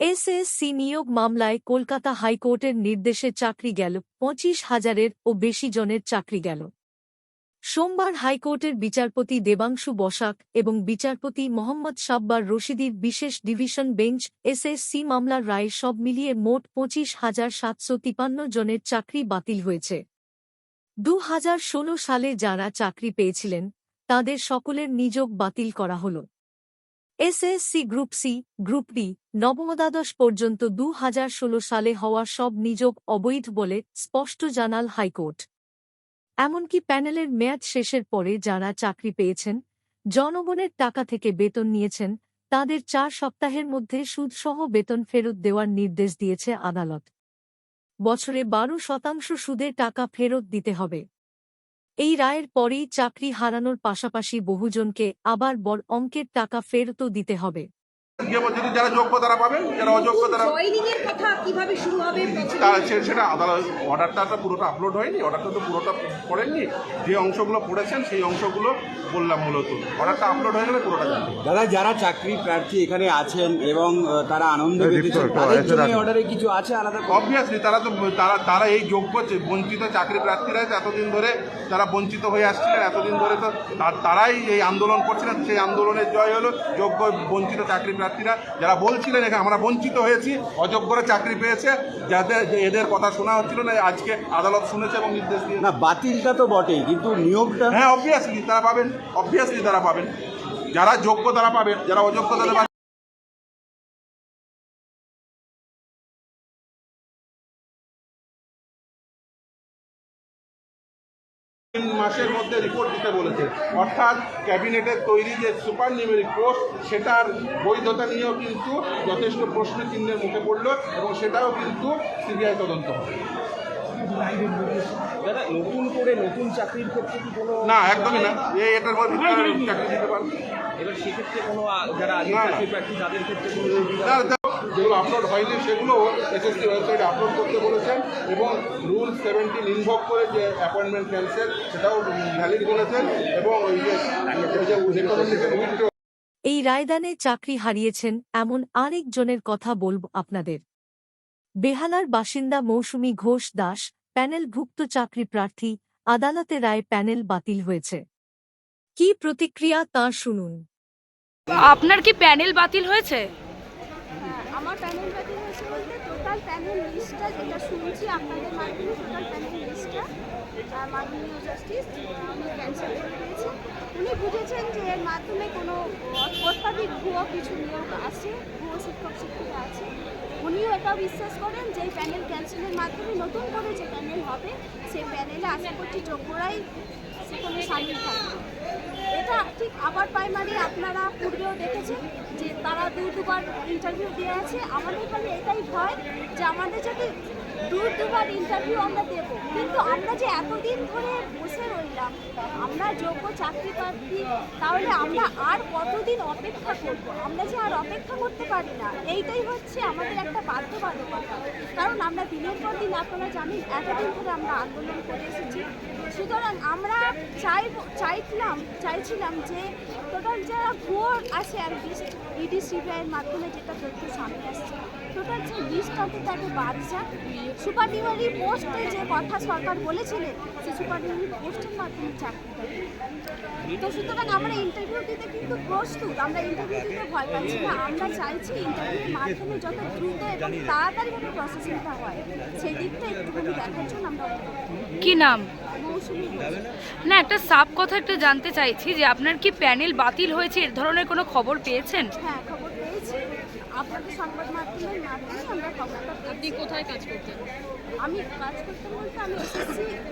SSC নিয়োগ মামলায় কলকাতা হাইকোর্টের নির্দেশে চাকরি গেল, পঁচিশ হাজারের ও বেশি জনের চাকরি গেল। সোমবার হাইকোর্টের বিচারপতি দেবাংশু বসাক এবং বিচারপতি মোহাম্মদ সাব্বার রশিদির বিশেষ ডিভিশন বেঞ্চ এসএসসি মামলার রায়ে সব মিলিয়ে মোট পঁচিশ হাজার সাতশো তিপান্ন জনের চাকরি বাতিল হয়েছে। দু সালে যারা চাকরি পেয়েছিলেন, তাদের সকলের নিযোগ বাতিল করা হল। SSC group C, group D নবমদাদশ পর্যন্ত দু হাজার ষোলো সালে হওয়া সব নিযোগ অবৈধ বলে স্পষ্ট জানাল হাইকোর্ট। এমনকি প্যানেলের মেয়াদ শেষের পরে যারা চাকরি পেয়েছেন, জনগণের টাকা থেকে বেতন নিয়েছেন, তাদের চার সপ্তাহের মধ্যে সুদসহ বেতন ফেরত দেওয়ার নির্দেশ দিয়েছে আদালত। বছরে বারো শতাংশ সুদে টাকা ফেরত দিতে হবে। এই রায়ের পরেই চাকরি হারানোর পাশাপাশি বহুজনকে আবার বড় অঙ্কের টাকা ফেরতও দিতে হবে। যদি যারা যোগ্য তারা পাবেন যারা অযোগ্য তারা জয়নিং কীভাবে শুরু হবে প্রথমে? তা সে- সেটা আদালত অর্ডারটা তো পুরোটা আপলোড হয়নি অর্ডারটা তো পুরোটা পড়েননি যে অংশগুলো পড়েছেন সেই অংশগুলো বললাম মূলত অর্ডারটা আপলোড হয়ে গেলে পুরোটা জানতে দাদা যারা চাকরি প্রার্থী এখানে আছেন এবং তারা আনন্দ অর্ডারে কিছু আছে আলাদা? অবভিয়াসলি তারা তো তারা তারা এই যোগ্য বঞ্চিত চাকরি প্রার্থীরা এতদিন ধরে তারা বঞ্চিত হয়ে আসছিলেন এতদিন ধরে তো তা- তারাই এই আন্দোলন করছিলেন সেই আন্দোলনের জয় হলো যোগ্য বঞ্চিত চাকরি প্রার্থীরা যারা বলছিলেন এখানে আমরা বঞ্চিত হয়েছি অযোগ্যরা চাকরি পেয়েছে যাদের এদের কথা শোনা হচ্ছিল না আজকে আদালত শুনেছে এবং নির্দেশ দিয়ে না বাতিলটা তো বটেই কিন্তু নিয়োগটা হ্যাঁ অবভিয়াসলি তারা পাবেন অবভিয়াসলি তারা পাবেন। যারা যোগ্য তারা পাবেন যারা অযোগ্য তারা মাসের মধ্যে রিপোর্ট দিতে বলেছে। অর্থাৎ ক্যাবিনেটের তৈরি যে সুপার নিউমেরিক পোস্ট সেটার বৈধতা নিয়েও কিন্তু যথেষ্ট প্রশ্ন চিহ্নের মুখে পড়ল এবং সেটাও কিন্তু সিবিআই তদন্ত হবে। নতুন করে নতুন চাকরির ক্ষেত্রে কি কোনো না একদমই না। এই এটার মধ্যে চাকরি দিতে পারবে। এবার সেক্ষেত্রে কোনো যারা আগে চাকরি প্রার্থী তাদের ক্ষেত্রে কোনো যেগুলো আপলোড হয়নি সেগুলো এসএসসি ওয়েবসাইটে আপলোড করতে বলেছেন এবং রুল সেভেন্টিন ইনভক করে যে অ্যাপয়েন্টমেন্ট ক্যান্সেল সেটাও ভ্যালিড বলেছেন এবং ওই যে রেকমেন্ডেশন উইথড্র এই রায়দানে চাকরি হারিয়েছেন এমন আরেকজনের কথা বলব আপনাদের। বেহালার বাসিন্দা মৌসুমী ঘোষ দাস প্যানেলভুক্ত চাকরি প্রার্থী আদালতে রায় প্যানেল বাতিল হয়েছে। কি প্রতিক্রিয়া তা শুনুন। আপনার কি প্যানেল বাতিল হয়েছে? হ্যাঁ, প্যানেল বাতিল হয়েছে বলতে টোটাল প্যানেল লিস্টটা যেটা শুনছি আপনাদের মাধ্যমে টোটাল প্যানেল লিস্টটা মাননীয় জাস্টিস উনি ক্যান্সেল করে দিয়েছেন। উনি বুঝেছেন যে এর মাধ্যমে কোনো অত্যাধিক ভুয়ো কিছু নিয়োগ আছে, ভুয়ো শিক্ষক শিক্ষিকা আছে। উনিও এটা বিশ্বাস করেন যে প্যানেল ক্যান্সেলের মাধ্যমে নতুন করে যে প্যানেল হবে, সেই প্যানেলে আশা করছি যোগ্যরাই সেখানে সামিল থাকবে। ঠিক আবার প্রাইমারি আপনারা পূর্বেও দেখেছেন যে তারা দু, দুবার ইন্টারভিউ দিয়ে আছে। আমাদের খালি এটাই ভয় যে আমাদের যদি দু, দুবার ইন্টারভিউ আমরা দেব। কিন্তু আমরা যে এতদিন ধরে বসে রইলাম আমরা যোগ্য চাকরি প্রার্থী, তাহলে আমরা আর কতদিন অপেক্ষা করব? আমরা যে আর অপেক্ষা করতে পারি না। এইটাই হচ্ছে আমাদের একটা বাধ্যবাধকতা। কারণ আমরা দিনের পর দিন, আপনারা জানেন, এতদিন ধরে আমরা আন্দোলন করে এসেছি। সুতরাং আমরা চাই চাইছিলাম চাইছিলাম যে টোটাল যারা ভুয়ো আছে আর লিস্ট ইডি, সিবিআইয়ের মাধ্যমে যেটা তথ্য সামনে আসছে, টোটাল যে লিস্টটাতে তাকে বাদ যাক। সুপার ডিউরি পোস্টে যে কথা সরকার বলেছিলেন সে সুপার ডিউরি পোস্টের চাকরি তো সুতরাং আমরা ইন্টারভিউ দিতে কিন্তু প্রস্তুত আমরা ইন্টারভিউ দিতে ভয় পাচ্ছি না। আমরা চাইছি ইন্টারভিউর মাধ্যমে যত দ্রুত এবং তাড়াতাড়িভাবে প্রসেসিংটা হয় সেই দিকটা একটুখানি দেখার জন্য আমরা কি নাম? না একটা সাপ কথা একটু জানতে চাইছি যে আপনার কি প্যানেল বাতিল হয়েছে? এর ধরনের কোনো খবর পেয়েছেন? হ্যাঁ আপনাদের সংবাদ মাধ্যমের মাধ্যমে আমরা খবরটা আপনি কোথায় কাজ করতেন? আমি কাজ করতে বলতে আমি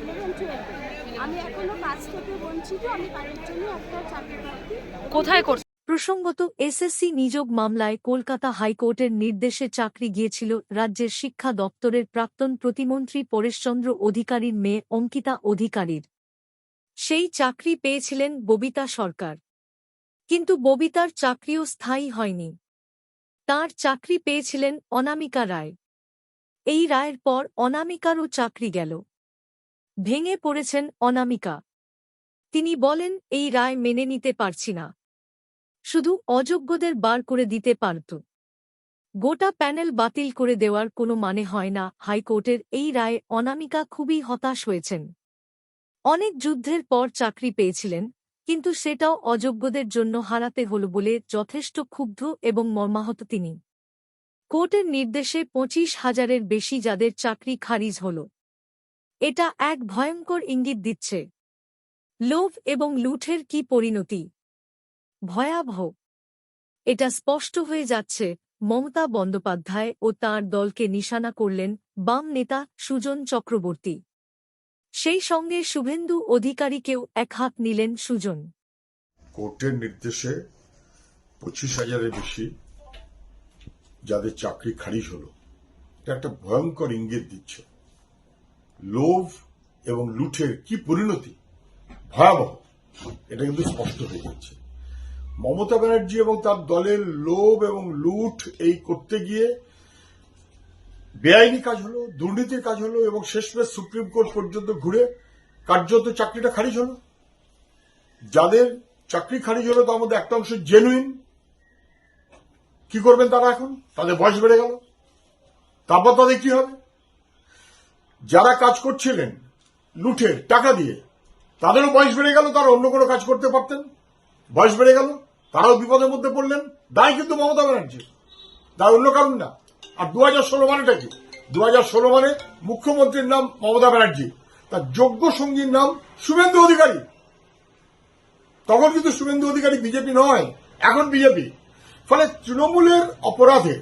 ইলেভেন টুয়েলভ আমি এখনও কাজ থেকে বঞ্চিত আমি কাজের জন্য একটা চাকরি প্রার্থী। কোথায় করছেন প্রসঙ্গত এসএসসি নিযোগ মামলায় কলকাতা হাইকোর্টের নির্দেশে চাকরি গিয়েছিল রাজ্যের শিক্ষা দপ্তরের প্রাক্তন প্রতিমন্ত্রী পরেশচন্দ্র অধিকারীর মেয়ে অঙ্কিতা অধিকারীর। সেই চাকরি পেয়েছিলেন ববিতা সরকার। কিন্তু ববিতার চাকরিও স্থায়ী হয়নি। তার চাকরি পেয়েছিলেন অনামিকা রায়। এই রায়ের পর অনামিকারও চাকরি গেল। ভেঙে পড়েছেন অনামিকা। তিনি বলেন, এই রায় মেনে নিতে পারছি না। শুধু অযোগ্যদের বার করে দিতে পারত। গোটা প্যানেল বাতিল করে দেওয়ার কোনো মানে হয় না। হাইকোর্টের এই রায়ে অনামিকা খুবই হতাশ হয়েছেন। অনেক যুদ্ধের পর চাকরি পেয়েছিলেন কিন্তু সেটাও অযোগ্যদের জন্য হারাতে হল বলে যথেষ্ট ক্ষুব্ধ এবং মর্মাহত তিনি। কোর্টের নির্দেশে পঁচিশ হাজারের বেশি যাদের চাকরি খারিজ হল। এটা এক ভয়ঙ্কর ইঙ্গিত দিচ্ছে। লোভ এবং লুঠের কি পরিণতি? ভয়াবহ। এটা স্পষ্ট হয়ে যাচ্ছে, মমতা বন্দ্যোপাধ্যায় ও তাঁর দলকে নিশানা করলেন বাম নেতা সুজন চক্রবর্তী। সেই সঙ্গে শুভেন্দু অধিকারীকেও এক হাত নিলেন সুজন। কোর্টের নির্দেশে পঁচিশ হাজারের বেশি যাদের চাকরি খারিজ হলো, এটা একটা ভয়ঙ্কর ইঙ্গিত দিচ্ছে। লোভ এবং লুঠের কি পরিণতি? ভয়াবহ। এটা কিন্তু স্পষ্ট হয়ে যাচ্ছে। মমতা ব্যানার্জি এবং তার দলের লোভ এবং লুট এই করতে গিয়ে বেআইনি কাজ হলো, দুর্নীতির কাজ হলো এবং শেষমেশ সুপ্রিম কোর্ট পর্যন্ত ঘুরে কার্যত চাকরিটা খারিজ হলো। যাদের চাকরি খারিজ হলো তার মধ্যে একটা অংশ জেনুইন কি করবেন তারা এখন? তাদের বয়স বেড়ে গেল। তারপর তাদের কি হবে? যারা কাজ করছিলেন লুঠে টাকা দিয়ে, তাদেরও বয়স বেড়ে গেল, তারা অন্য কোনো কাজ করতে পারতেন। বয়স বেড়ে গেল, তারাও বিপদের মধ্যে পড়লেন। দায় কিন্তু মমতা ব্যানার্জি দায় অন্য কারণ না। আর দু হাজার ষোলো মানেটা কি? দু হাজার ষোলো মানে মুখ্যমন্ত্রীর নাম মমতা ব্যানার্জি, তার যোগ্য সঙ্গীর নাম শুভেন্দু অধিকারী। তখন কিন্তু শুভেন্দু অধিকারী বিজেপি নয়, এখন বিজেপি। ফলে তৃণমূলের অপরাধে,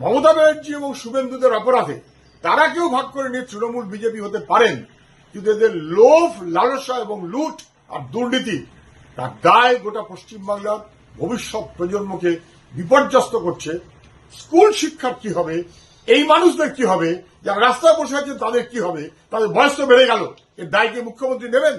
মমতা ব্যানার্জি এবং শুভেন্দুদের অপরাধে তারা কেউ ভাগ করে নিয়ে তৃণমূল বিজেপি হতে পারেন, কিন্তু এদের লোভ, লালসা এবং লুট আর দুর্নীতি তার দায় গোটা পশ্চিমবাংলার ভবিষ্যৎ প্রজন্মকে বিপর্যস্ত করছে স্কুল শিক্ষার কি হবে? এই মানুষদের কি হবে? যারা রাস্তায় বসে আছে তাদের কি হবে? তাদের বয়স তো বেড়ে গেল। এর দায় কি মুখ্যমন্ত্রী নেবেন?